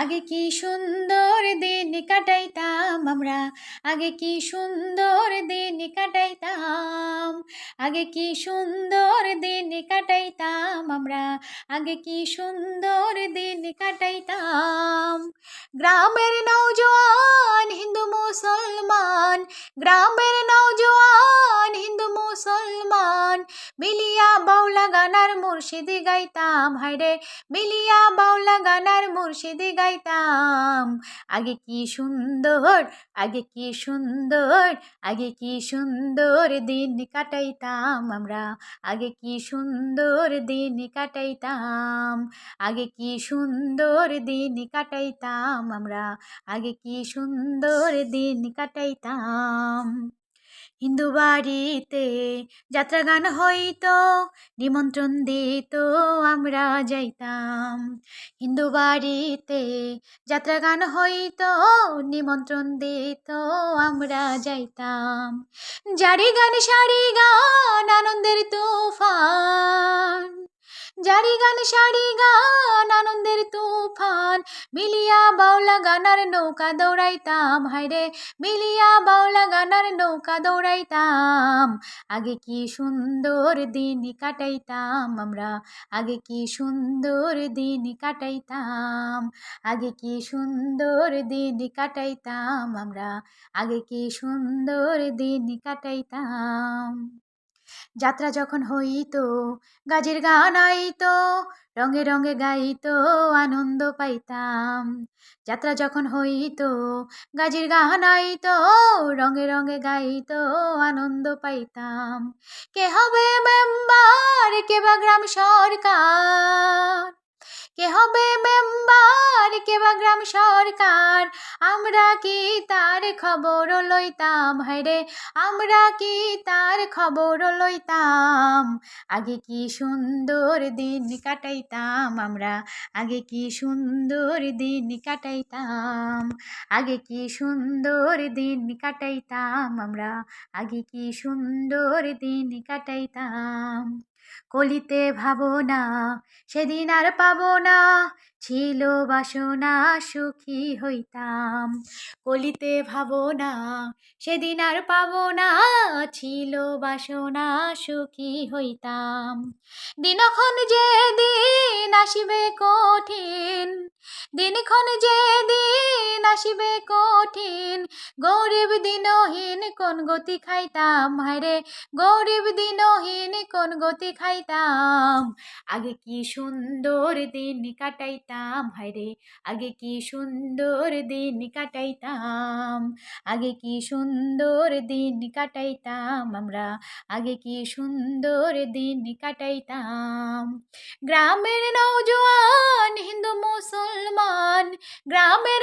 আগে কি সুন্দর দিন কাটাইতাম আমরা? আগে কি সুন্দর দিন কাটাইতাম? আগে কি সুন্দর দিন কাটাইতাম আমরা? আগে কি সুন্দর দিন কাটাইতাম? গ্রামের নৌজওয়ান হিন্দু মুসলমান, গ্রামের নৌজওয়ান হিন্দু মুসলমান গানার মুর্শিদি গাইতাম হাইরে মিলিয়া বাউলা গানার মুর্শিদি গাইতাম। আগে কি সুন্দর, আগে কি সুন্দর, আগে কি সুন্দর দিন কাটাইতাম আমরা। আগে কি সুন্দর দিন কাটাইতাম, আগে কি সুন্দর দিন কাটাইতাম আমরা। আগে কি সুন্দর দিন কাটাইতাম। হিন্দু বাড়িতে যাত্রা গান হইত, নিমন্ত্রণ দিত, আমরা যাইতাম। হিন্দু বাড়িতে যাত্রা গান হইত, নিমন্ত্রণ দিত, আমরা যাইতাম। জারি গান, সারি গান, আনন্দের তুফান জারি গান, সারি গান, আনন্দের তুফান। মিলিয়া বাউলা গানার নৌকা দৌড়াইতাম হাইরে মিলিয়া বাউলা গানার নৌকা দৌড়াইতাম। আগে কি সুন্দর দিন কাটাইতাম আমরা, আগে কি সুন্দর দিন কাটাইতাম। আগে কি সুন্দর দিন কাটাইতাম আমরা, আগে কি সুন্দর দিন কাটাইতাম। যাত্রা যখন হইত, গাজের গান আইত, রঙে রঙে গাইত, আনন্দ পাইতাম। যাত্রা যখন হইত, গাজের গান আইত, রঙে রঙে গাইত, আনন্দ পাইতাম। কে হবে মেম্বার, কে বা গ্রাম সরকার? কে হবে মেম্বার কে বা গ্রাম সরকার, আমরা কি তার খবর লইতাম? হায়রে আমরা কি তার খবর লইতাম? আগে কি সুন্দর দিন কাটাইতাম? আমরা আগে কি সুন্দর দিন কাটাইতাম? আগে কি সুন্দর দিন কাটাইতাম? আমরা আগে কি সুন্দর দিন কাটাইতাম? কলিতে ভাবনা সেদিন আর পাবো না ছিল বাসনা সুখী হইতাম। কলিতে ভাবনা, সেদিন আর পাবো না ছিল বাসনা সুখী হইতাম। দিনক্ষণ যে দিন আসিবে কঠিন, দিনক্ষণ যে দিন আসিবে কঠিন, গরিব দিনহীন কোন গতি খাইতাম? হায়রে, গরিব দিনহীন কোন গতি খাইতাম? আগে কি সুন্দর দিন কাটাইতাম? হায়রে আগে কি সুন্দর দিন কাটাইতাম, আগে কি সুন্দর দিন কাটাইতাম আমরা, আগে কি সুন্দর দিন কাটাইতাম। গ্রামের নৌজোয়ান হিন্দু মুসলমান, গ্রামের